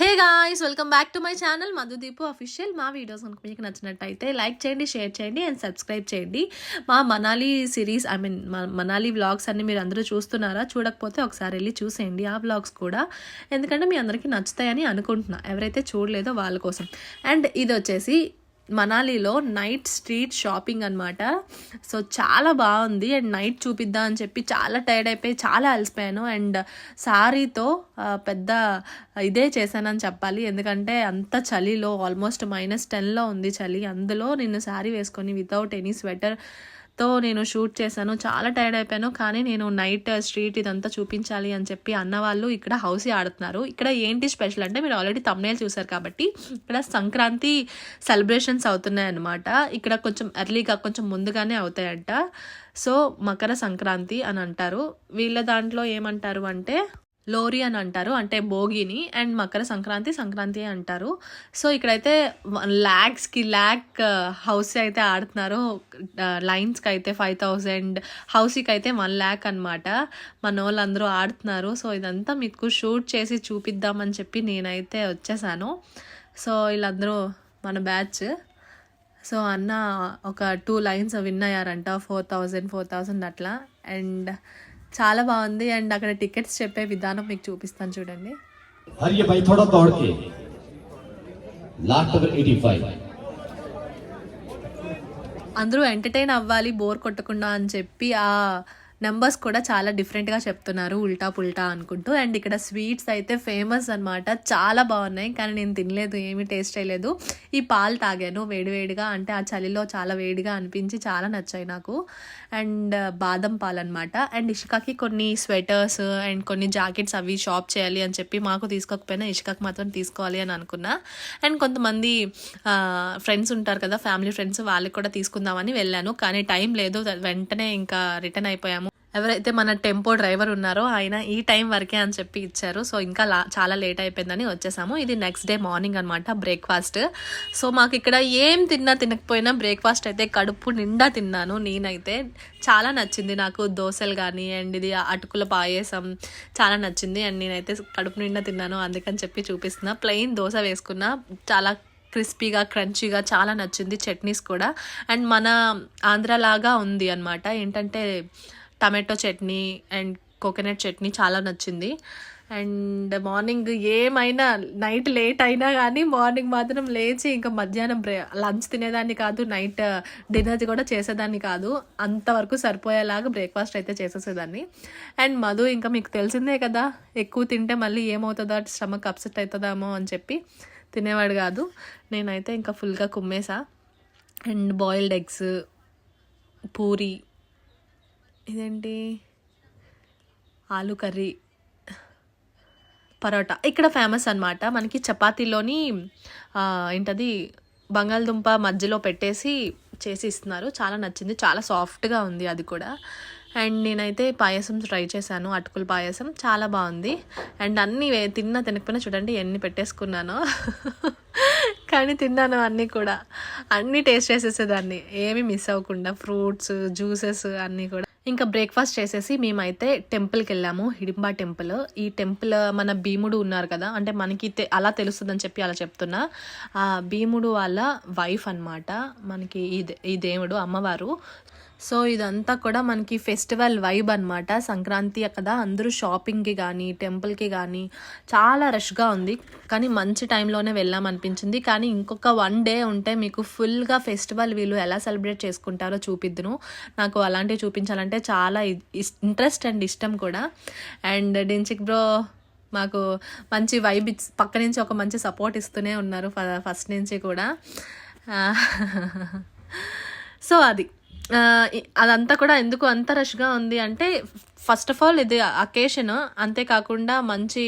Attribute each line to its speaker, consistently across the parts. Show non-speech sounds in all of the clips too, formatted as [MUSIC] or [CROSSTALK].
Speaker 1: Hey guys welcome back to my channel Madhudeepu official. మా videos కనుక మీకు నచ్చినట్టయితే లైక్ చేయండి షేర్ చేయండి అండ్ సబ్స్క్రైబ్ చేయండి. మా Manali series I mean Manali vlogs అన్ని మీరు అందరూ చూస్తున్నారా? చూడకపోతే ఒకసారి వెళ్ళి చూసేయండి ఆ వ్లాగ్స్ కూడా. ఎందుకంటే మీ అందరికీ నచ్చుతాయని అనుకుంటున్నా. ఎవరైతే చూడలేదో వాళ్ళ కోసం. అండ్ ఇది వచ్చేసి మనాలిలో నైట్ స్ట్రీట్ షాపింగ్ అనమాట సో చాలా బాగుంది. అండ్ నైట్ చూపిద్దాం అని చెప్పి చాలా టైర్డ్ అయిపోయి చాలా అలసిపోయాను. అండ్ సారీతో పెద్ద ఇదే చేశానని చెప్పాలి. ఎందుకంటే అంత చలిలో ఆల్మోస్ట్ మైనస్ టెన్లో ఉంది చలి. అందులో నేను శారీ వేసుకొని వితౌట్ ఎనీ స్వెటర్ తో నేను షూట్ చేశాను. చాలా టైర్డ్ అయిపోయాను. కానీ నేను నైట్ స్ట్రీట్ ఇదంతా చూపించాలి అని చెప్పి అన్నవాళ్ళు ఇక్కడ హౌసీ ఆడుతున్నారు. ఇక్కడ ఏంటి స్పెషల్ అంటే మీరు ఆల్రెడీ తమ్నేల్ చూసారు కాబట్టి ఇక్కడ సంక్రాంతి సెలబ్రేషన్స్ అవుతున్నాయి అన్నమాట ఇక్కడ కొంచెం ఎర్లీగా కొంచెం ముందుగానే అవుతాయంట. సో మకర సంక్రాంతి అని అంటారు. వీళ్ళ దాంట్లో ఏమంటారు అంటే లోరి అని అంటారు అంటే భోగిని అండ్ మకర సంక్రాంతి సంక్రాంతి అంటారు. సో ఇక్కడైతే ల్యాక్స్కి ల్యాక్ హౌస్ అయితే ఆడుతున్నారు. Uh, లైన్స్కి అయితే ఫైవ్ థౌజండ్ హౌస్కి అయితే వన్ ల్యాక్ అనమాట మన వాళ్ళందరూ ఆడుతున్నారు. సో ఇదంతా మీకు షూట్ చేసి చూపిద్దామని చెప్పి నేనైతే వచ్చేసాను. సో వీళ్ళందరూ మన బ్యాచ్ సో అన్న ఒక టూ లైన్స్ విన్ అయ్యారంట ఫోర్ థౌజండ్ ఫోర్ థౌజండ్ అట్లా. అండ్ చాలా బాగుంది అండ్ అక్కడ టికెట్స్ చెప్పే విధానం మీకు చూపిస్తాను చూడండి
Speaker 2: हरिए भाई थोड़ा दौड़ के लास्ट नंबर 85
Speaker 1: అందరూ ఎంటర్టైన్ అవ్వాలి బోర్ కొట్టకుండా అని చెప్పి ఆ నెంబర్స్ కూడా చాలా డిఫరెంట్గా చెప్తున్నారు ఉల్టా పుల్టా అనుకుంటూ. అండ్ ఇక్కడ స్వీట్స్ అయితే ఫేమస్ అనమాట చాలా బాగున్నాయి. కానీ నేను తినలేదు ఏమీ టేస్ట్ చేయలేదు. ఈ పాలు తాగాను వేడివేడిగా అంటే ఆ చలిలో చాలా వేడిగా అనిపించి చాలా నచ్చాయి నాకు. అండ్ uh, బాదం పాలు అనమాట అండ్ ఇష్కాకి కొన్ని స్వెటర్స్ అండ్ కొన్ని జాకెట్స్ అవి షాప్ చేయాలి అని చెప్పి మాకు తీసుకోకపోయినా ఇష్కాకి మాత్రం తీసుకోవాలి అని అనుకున్నా. అండ్ కొంతమంది uh, ఫ్రెండ్స్ ఉంటారు కదా ఫ్యామిలీ ఫ్రెండ్స్ వాళ్ళకి కూడా తీసుకుందామని వెళ్ళాను. కానీ టైం లేదు. వెంటనే ఇంకా రిటర్న్ అయిపోయాము. ఎవరైతే మన టెంపో డ్రైవర్ ఉన్నారో ఆయన ఈ టైం వరకే అని చెప్పి ఇచ్చారు. సో ఇంకా చాలా లేట్ అయిపోయిందని వచ్చేసాము. ఇది నెక్స్ట్ డే మార్నింగ్ అనమాట బ్రేక్ఫాస్ట్. సో మాకు ఇక్కడ ఏం తిన్నా తినకపోయినా బ్రేక్ఫాస్ట్ అయితే కడుపు నిండా తిన్నాను నేనైతే. చాలా నచ్చింది నాకు దోశలు కానీ అండ్ ఇది అటుకుల పాయసం చాలా నచ్చింది. అండ్ నేనైతే కడుపు నిండా తిన్నాను అందుకని చెప్పి చూపిస్తున్నా. ప్లెయిన్ దోశ వేసుకున్నా. చాలా క్రిస్పీగా క్రంచీగా చాలా నచ్చింది చట్నీస్ కూడా. అండ్ మన ఆంధ్రలాగా ఉంది అనమాట ఏంటంటే tomato chutney and coconut chutney చాలా నచ్చింది. అండ్ మార్నింగ్ ఏమైనా నైట్ లేట్ అయినా కానీ మార్నింగ్ మాత్రం లేచి ఇంకా మధ్యాహ్నం బ్రే లంచ్ తినేదాన్ని కాదు నైట్ డిన్నర్ కూడా చేసేదాన్ని కాదు. అంతవరకు సరిపోయేలాగా బ్రేక్ఫాస్ట్ అయితే చేసేసేదాన్ని. అండ్ మధు ఇంకా మీకు తెలిసిందే కదా ఎక్కువ తింటే మళ్ళీ ఏమవుతుందో స్టమక్ అప్సెట్ అవుతుందేమో అని చెప్పి తినేవాడు కాదు. నేనైతే ఇంకా ఫుల్గా కుమ్మేసా. అండ్ బాయిల్డ్ ఎగ్స్ పూరి ఇదేంటి? ఆలు కర్రీ. పరోటా. ఇక్కడ ఫేమస్ అన్నమాట. మనకి చపాతీలోని ఏంటది? బంగాళదుంప మధ్యలో పెట్టేసి చేసి ఇస్తున్నారు చాలా నచ్చింది. చాలా సాఫ్ట్గా ఉంది అది కూడా. అండ్ నేనైతే పాయసం ట్రై చేశాను. అటుకుల పాయసం. చాలా బాగుంది. అండ్ అన్నీ తిన్నా తినకపోయినా చూడండి ఎన్ని పెట్టేసుకున్నాను. కానీ తిన్నాను అన్నీ కూడా. అన్నీ టేస్ట్ చేసేసేదాన్ని. ఏమీ మిస్ అవ్వకుండా. ఫ్రూట్స్ జ్యూసెస్ అన్నీ కూడా. ఇంకా బ్రేక్ఫాస్ట్ చేసేసి మేమైతే టెంపుల్కి వెళ్ళాము హిడింబా టెంపుల్ ఈ టెంపుల్ మన భీముడు ఉన్నారు కదా అంటే మనకి తె- అలా తెలుస్తుందని చెప్పి అలా చెప్తున్నా. ఆ భీముడు వాళ్ళ వైఫ్ అన్నమాట. మనకి ఈ ఈ దేవుడు అమ్మవారు. సో ఇదంతా కూడా మనకి ఫెస్టివల్ వైబ్ అనమాట సంక్రాంతి కదా అందరూ షాపింగ్కి కానీ టెంపుల్కి కానీ చాలా రష్గా ఉంది. కానీ మంచి టైంలోనే వెళ్ళాం అనిపించింది. కానీ ఇంకొక వన్ డే ఉంటే మీకు ఫుల్గా ఫెస్టివల్ వీళ్ళు ఎలా సెలబ్రేట్ చేసుకుంటారో చూపిద్దును. నాకు అలాంటివి చూపించాలంటే చాలా ఇంట్రెస్ట్ అండ్ ఇష్టం కూడా. అండ్ డించిక్ బ్రో మాకు మంచి వైబ్ పక్క నుంచి ఒక మంచి సపోర్ట్ ఇస్తూనే ఉన్నారు ఫ- ఫస్ట్ నుంచి కూడా. [LAUGHS] సో అది. అదంతా కూడా ఎందుకు అంత రష్గా ఉంది అంటే ఫస్ట్ ఆఫ్ ఆల్ ఇది అకేషన్ అంతేకాకుండా మంచి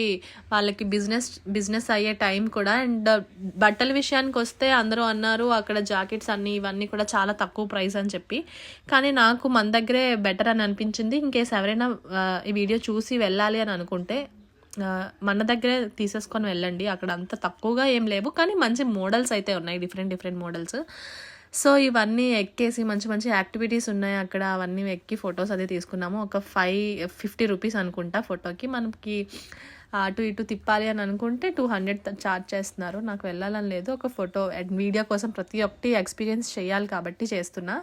Speaker 1: వాళ్ళకి బిజినెస్ బిజినెస్ అయ్యే టైం కూడా. అండ్ uh, బట్టల విషయానికి వస్తే అందరూ అన్నారు అక్కడ జాకెట్స్ అన్నీ ఇవన్నీ కూడా చాలా తక్కువ ప్రైస్ అని చెప్పి. కానీ నాకు మన దగ్గరే బెటర్ అని అనిపించింది. ఇంకేస్ ఎవరైనా ఈ వీడియో చూసి వెళ్ళాలి అని అనుకుంటే మన దగ్గరే తీసేసుకొని వెళ్ళండి. అక్కడ అంత తక్కువగా ఏం లేవు. కానీ మంచి మోడల్స్ అయితే ఉన్నాయి డిఫరెంట్ డిఫరెంట్ మోడల్స్ సో ఇవన్నీ ఎక్కేసి మంచి మంచి యాక్టివిటీస్ ఉన్నాయి అక్కడ. అవన్నీ ఎక్కి ఫొటోస్ అది తీసుకున్నాము. ఒక ఫైవ్ ఫిఫ్టీ రూపీస్ అనుకుంటా ఫోటోకి. మనకి అటు ఇటు తిప్పాలి అని అనుకుంటే టూ హండ్రెడ్ ఛార్జ్ చేస్తున్నారు. నాకు వెళ్ళాలని లేదు. ఒక ఫోటో అండ్ వీడియో కోసం ప్రతి ఒక్కటి ఎక్స్పీరియన్స్ చేయాలి కాబట్టి చేస్తున్నా.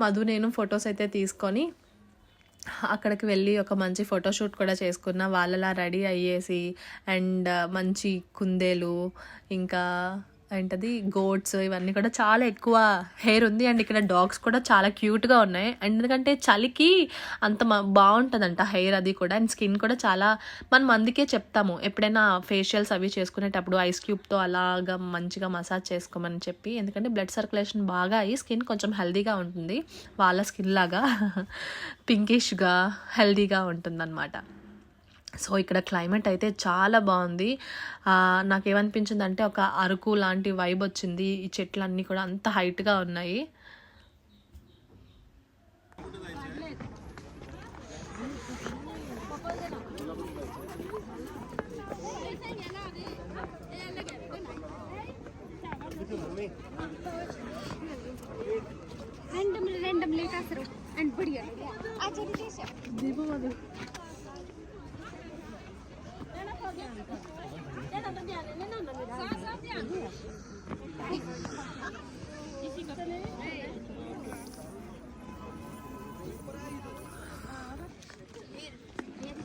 Speaker 1: మధు నేను ఫొటోస్ అయితే తీసుకొని అక్కడికి వెళ్ళి ఒక మంచి ఫోటోషూట్ కూడా చేసుకున్న. వాళ్ళలా రెడీ అయ్యేసి అండ్ మంచి కుందేలు ఇంకా ఏంటది? గోట్స్ ఇవన్నీ కూడా చాలా ఎక్కువ హెయిర్ ఉంది. అండ్ ఇక్కడ డాగ్స్ కూడా చాలా క్యూట్గా ఉన్నాయి. అండ్ ఎందుకంటే చలికి అంత మ- బాగుంటుందంట హెయిర్ అది కూడా. అండ్ స్కిన్ కూడా చాలా మనం అందుకే చెప్తాము. ఎప్పుడైనా ఫేషియల్స్ అవి చేసుకునేటప్పుడు ఐస్ క్యూబ్తో అలాగా మంచిగా మసాజ్ చేసుకోమని చెప్పి. ఎందుకంటే బ్లడ్ సర్క్యులేషన్ బాగా అయ్యి స్కిన్ కొంచెం హెల్దీగా ఉంటుంది. వాళ్ళ స్కిన్ లాగా [LAUGHS] పింకిష్గా హెల్దీగా ఉంటుందన్నమాట. సో ఇక్కడ క్లైమేట్ అయితే చాలా బాగుంది. నాకేమనిపించింది అంటే ఒక అరకు లాంటి వైబ్ వచ్చింది. ఈ చెట్లు అన్నీ కూడా అంత హైట్గా ఉన్నాయి.
Speaker 3: రెండు రెండు అసలు एंड बढ़िया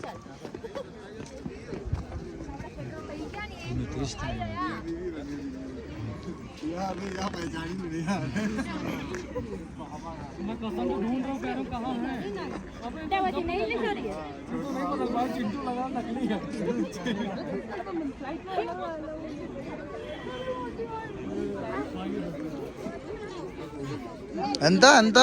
Speaker 3: अच्छा रितेश नहीं लिखा रही है
Speaker 4: ఎంత? ఎంత?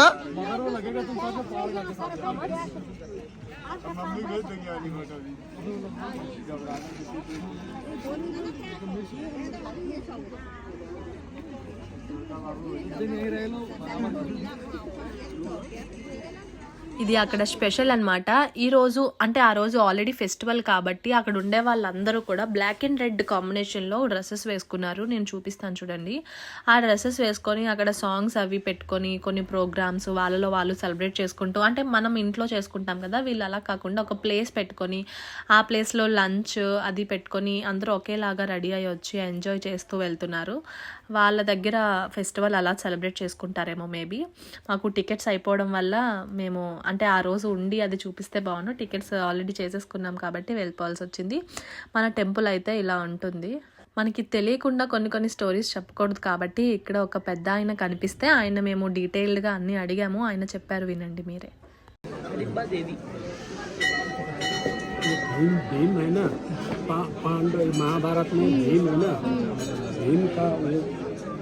Speaker 1: ఇది అక్కడ స్పెషల్ అనమాట ఈరోజు అంటే ఆ రోజు ఆల్రెడీ ఫెస్టివల్ కాబట్టి అక్కడ ఉండే వాళ్ళందరూ కూడా బ్లాక్ అండ్ రెడ్ కాంబినేషన్లో డ్రెస్సెస్ వేసుకున్నారు. నేను చూపిస్తాను చూడండి. ఆ డ్రెస్సెస్ వేసుకొని అక్కడ సాంగ్స్ అవి పెట్టుకొని కొన్ని ప్రోగ్రామ్స్ వాళ్ళలో వాళ్ళు సెలబ్రేట్ చేసుకుంటూ అంటే మనం ఇంట్లో చేసుకుంటాం కదా వీళ్ళు అలా కాకుండా ఒక ప్లేస్ పెట్టుకొని ఆ ప్లేస్లో లంచ్ అది పెట్టుకొని అందరూ ఒకేలాగా రెడీ అయ్యి వచ్చి ఎంజాయ్ చేస్తూ వెళ్తున్నారు. వాళ్ళ దగ్గర ఫెస్టివల్ అలా సెలబ్రేట్ చేసుకుంటారేమో మేబీ మాకు టికెట్స్ అయిపోవడం వల్ల మేము అంటే ఆ రోజు ఉండి అది చూపిస్తే బాగుండు టికెట్స్ ఆల్రెడీ చేసేసుకున్నాం కాబట్టి వెళ్ళిపోవాల్సి వచ్చింది మన టెంపుల్ అయితే ఇలా ఉంటుంది మనకి తెలియకుండా కొన్ని కొన్ని స్టోరీస్ చెప్పకూడదు కాబట్టి ఇక్కడ ఒక పెద్ద ఆయన కనిపిస్తే ఆయన మేము డీటెయిల్డ్గా అన్నీ అడిగాము ఆయన చెప్పారు వినండి మీరే
Speaker 5: भीम भीम है ना पा, पांडव महाभारत में भीम है ना भीम का वो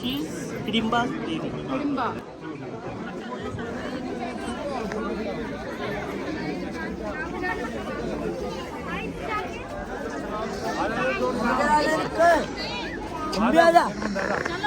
Speaker 1: cheese, bibimbap, dairy. Bibimbap. 준비하자.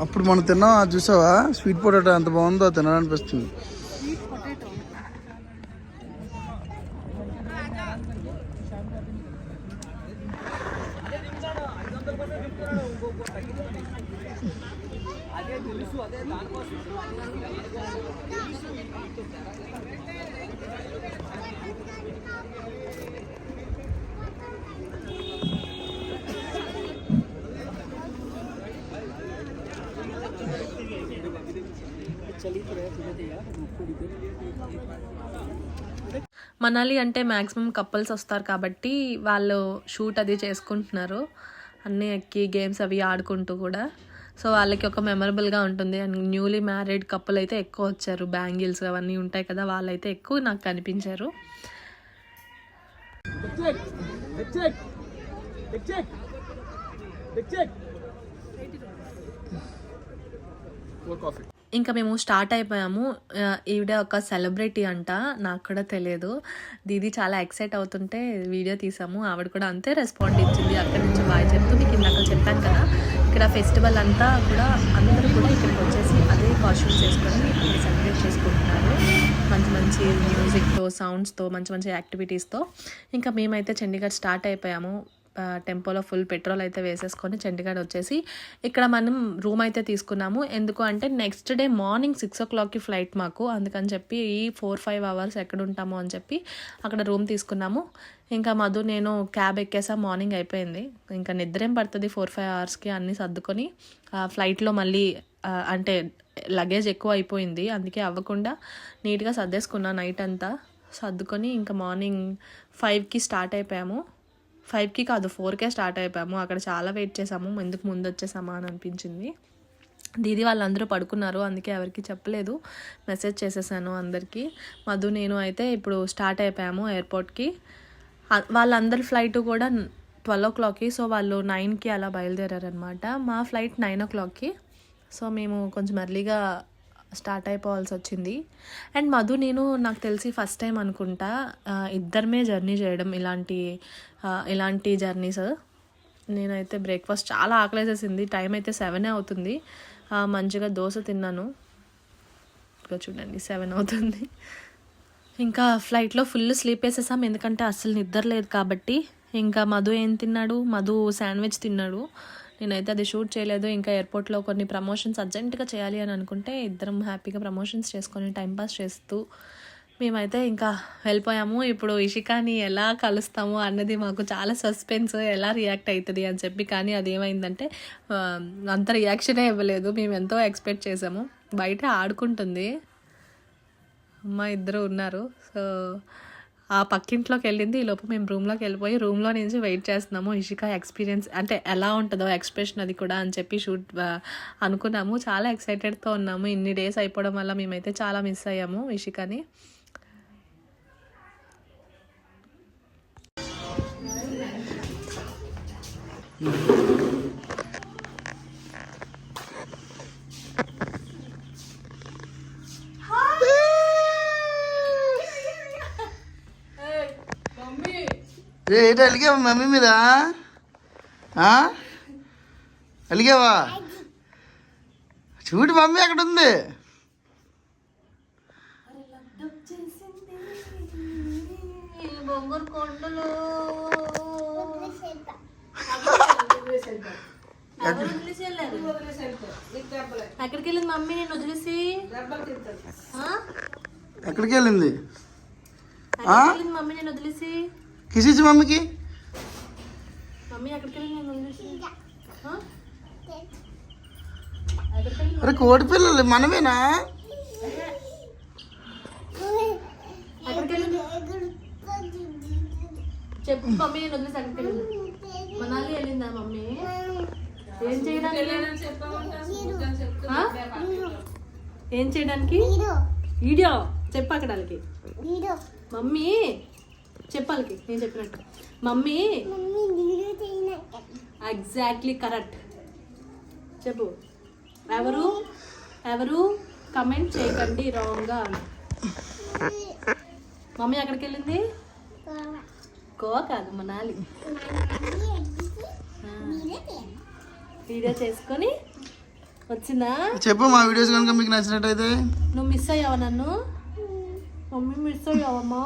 Speaker 4: అప్పుడు మనం తిన్నాం అది చూసావా? స్వీట్ పొటాటో ఎంత బాగుందో తినాలనిపిస్తుంది.
Speaker 1: మనాలి అంటే మ్యాక్సిమం కపుల్స్ వస్తారు కాబట్టి వాళ్ళు షూట్ అది చేసుకుంటున్నారు. అన్నీ ఎక్కి గేమ్స్ అవి ఆడుకుంటూ కూడా. సో వాళ్ళకి ఒక మెమరబుల్గా ఉంటుంది. అండ్ న్యూలీ మ్యారీడ్ కపుల్ అయితే ఎక్కువ వచ్చారు. బ్యాంగిల్స్ అవన్నీ ఉంటాయి కదా వాళ్ళైతే ఎక్కువ నాకు కనిపించారు. ఇంకా మేము స్టార్ట్ అయిపోయాము. ఈవిడ ఒక సెలబ్రిటీ అంట. నాకు కూడా తెలియదు. దీది చాలా ఎక్సైట్ అవుతుంటే వీడియో తీసాము. ఆవిడ కూడా అంతే రెస్పాండ్ ఇచ్చింది. అక్కడి నుంచి బాగా చెప్తూ మీకు ఇందాక చెప్పాను కదా ఇక్కడ ఫెస్టివల్ అంతా కూడా అందరూ కూడా ఇక్కడికి వచ్చేసి అదే కాస్ట్యూమ్స్ చేసుకొని సెలబ్రేట్ చేసుకుంటున్నారు. మంచి మంచి మ్యూజిక్తో సౌండ్స్తో మంచి మంచి యాక్టివిటీస్తో ఇంకా మేమైతే చండీగఢ్ స్టార్ట్ అయిపోయాము. టెంపోలో ఫుల్ పెట్రోల్ అయితే వేసేసుకొని చండీగఢ్ వచ్చేసి ఇక్కడ మనం రూమ్ అయితే తీసుకున్నాము. ఎందుకు అంటే నెక్స్ట్ డే మార్నింగ్ సిక్స్ ఓ క్లాక్కి ఫ్లైట్ మాకు. అందుకని చెప్పి ఈ ఫోర్ ఫైవ్ అవర్స్ ఎక్కడ ఉంటాము అని చెప్పి అక్కడ రూమ్ తీసుకున్నాము. ఇంకా మధు నేను క్యాబ్ ఎక్కేసా మార్నింగ్ అయిపోయింది. ఇంకా నిద్రేం పడుతుంది ఫోర్ ఫైవ్ అవర్స్కి అన్నీ సర్దుకొని ఫ్లైట్లో మళ్ళీ అంటే లగేజ్ ఎక్కువ అయిపోయింది. అందుకే అవ్వకుండా నీట్గా సర్దేసుకున్నా నైట్ అంతా. సర్దుకొని ఇంకా మార్నింగ్ ఫైవ్కి స్టార్ట్ అయిపోయాము. ఫైవ్కి కాదు ఫోర్కే స్టార్ట్ అయిపోయాము. అక్కడ చాలా వెయిట్ చేసాము ఎందుకు ముందు వచ్చేసామా అని అనిపించింది. దీది వాళ్ళందరూ పడుకున్నారు. అందుకే ఎవరికి చెప్పలేదు. మెసేజ్ చేసేసాను అందరికీ. మధు నేను అయితే ఇప్పుడు స్టార్ట్ అయిపోయాము ఎయిర్పోర్ట్కి. వాళ్ళందరి ఫ్లైట్ కూడా ట్వెల్వ్ ఓ క్లాక్కి. సో వాళ్ళు నైన్కి అలా బయలుదేరారనమాట మా ఫ్లైట్ నైన్ ఓ క్లాక్కి. సో మేము కొంచెం ఎర్లీగా స్టార్ట్ అయిపోవాల్సి వచ్చింది అండ్ మధు నేను నాకు తెలిసి ఫస్ట్ టైం అనుకుంటా ఇద్దరమే జర్నీ చేయడం ఇలాంటి ఇలాంటి జర్నీస్ నేనైతే బ్రేక్ఫాస్ట్ చాలా ఆకలేసేసింది. టైం అయితే సెవెనే అవుతుంది. మంచిగా దోశ తిన్నాను. ఇంకా చూడండి సెవెన్ అవుతుంది. ఇంకా ఫ్లైట్లో ఫుల్ స్లీప్ వేసేసాం. ఎందుకంటే అస్సలు నిద్ర లేదు కాబట్టి. ఇంకా మధు ఏం తిన్నాడు? మధు శాండ్విచ్ తిన్నాడు. నేనైతే అది షూట్ చేయలేదు. ఇంకా ఎయిర్పోర్ట్లో కొన్ని ప్రమోషన్స్ అర్జెంటుగా చేయాలి అని అనుకుంటే ఇద్దరం హ్యాపీగా ప్రమోషన్స్ చేసుకొని టైంపాస్ చేస్తూ మేమైతే ఇంకా వెళ్ళిపోయాము. ఇప్పుడు ఇషికాని ఎలా కలుస్తాము అన్నది మాకు చాలా సస్పెన్స్ ఎలా రియాక్ట్ అవుతుంది అని చెప్పి కానీ అది ఏమైందంటే అంత రియాక్షనే ఇవ్వలేదు. మేము ఎంతో ఎక్స్పెక్ట్ చేసాము. బయట ఆడుకుంటుంది. అమ్మ ఇద్దరు ఉన్నారు. సో ఆ పక్కింట్లోకి వెళ్ళింది ఈ లోపు మేము రూమ్లోకి వెళ్ళిపోయి రూమ్లో నుంచి వెయిట్ చేస్తున్నాము ఇషిక ఎక్స్పీరియన్స్ అంటే ఎలా ఉంటుందో ఎక్స్ప్రెషన్ అది కూడా అని చెప్పి షూట్ అనుకున్నాము. చాలా ఎక్సైటెడ్తో ఉన్నాము. ఇన్ని డేస్ అయిపోవడం వల్ల మేమైతే చాలా మిస్ అయ్యాము ఇషికని.
Speaker 4: రే ఏంటి అలిగావా మమ్మీ మీద? ఆ? అలిగావా? చూడు మమ్మీ అక్కడ ఉంది.
Speaker 1: ఎక్కడికి వెళ్ళింది మమ్మీ నేను వదిలేసి?
Speaker 4: ఎక్కడికి వెళ్ళింది
Speaker 1: వెళ్ళింది మమ్మీ నేను వదిలేసి?
Speaker 4: కిసిచ్చి మమ్మీకి.
Speaker 1: మమ్మీ ఎక్కడికి వెళ్ళింది? నేను వదిలేసి
Speaker 4: అరే కోడి పిల్లలు మనమేనా?
Speaker 1: చెప్పు మమ్మీ నేను వదిలేసి ఎక్కడికి వెళ్ళింది? మనాలి వెళ్ళిందా మమ్మీ? ఏం చేయడానికి? ఏం చేయడానికి? వీడియో. చెప్పు అక్కడ వాళ్ళకి. మమ్మీ చెప్పాలకి నేను చెప్పినట్టు. మమ్మీ ఎగ్జాక్ట్లీ కరెక్ట్ చెప్పు. ఎవరు? ఎవరు? కమెంట్ చేయకండి రాంగ్గా మమ్మీ ఎక్కడికి వెళ్ళింది? గోవా కాదు మనాలి. వీడియో చేసుకొని వచ్చిందా?
Speaker 4: చెప్పు మా వీడియోస్ కనుక మీకు నచ్చినట్టయితే.
Speaker 1: నువ్వు మిస్ అయ్యావా నన్ను? మమ్మీ మిస్ అయ్యావమ్మా?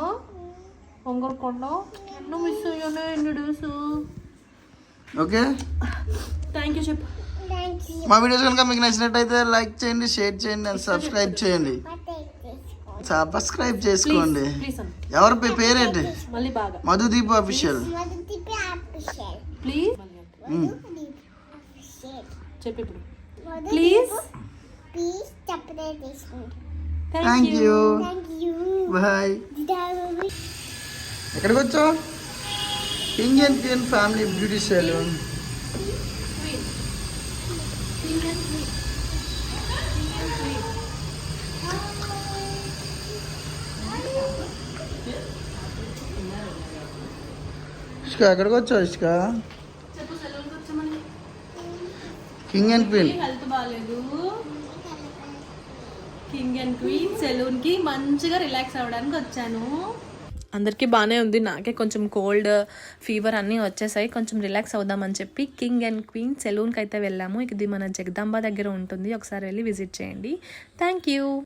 Speaker 1: నువ్వు మిస్ అయ్యానే ఎన్ని డేస్
Speaker 4: ఓకే
Speaker 1: థ్యాంక్ యూ చెప్పు.
Speaker 4: మా వీడియోస్ కనుక మీకు నచ్చినట్టయితే లైక్ చేయండి షేర్ చేయండి అండ్ సబ్స్క్రైబ్ చేయండి. సబ్స్క్రైబ్ చేసుకోండి. ఎవరి పే- పేరేంటి? మధుదీప్ అఫీషియల్
Speaker 1: ప్లీజ్ చెప్పు ప్లీజ్
Speaker 4: థ్యాంక్ యూ బాయ్ ఎక్కడికి వచ్చావు Indian and queen family beauty salon Ishka ఎక్కడికి వచ్చావు Ishka? King and queen
Speaker 1: health బాగాలేదు. కింగ్ అండ్ క్వీన్ సెలూన్కి మంచిగా రిలాక్స్ అవ్వడానికి వచ్చాను. అందరికీ బాగానే ఉంది. నాకే కొంచెం కోల్డ్ ఫీవర్ అన్నీ వచ్చేసాయి. కొంచెం రిలాక్స్ అవుదామని చెప్పి కింగ్ అండ్ క్వీన్ సెలూన్కి అయితే వెళ్ళాము ఇది మన జగదాంబ దగ్గర ఉంటుంది. ఒకసారి వెళ్ళి విజిట్ చేయండి. Thank you.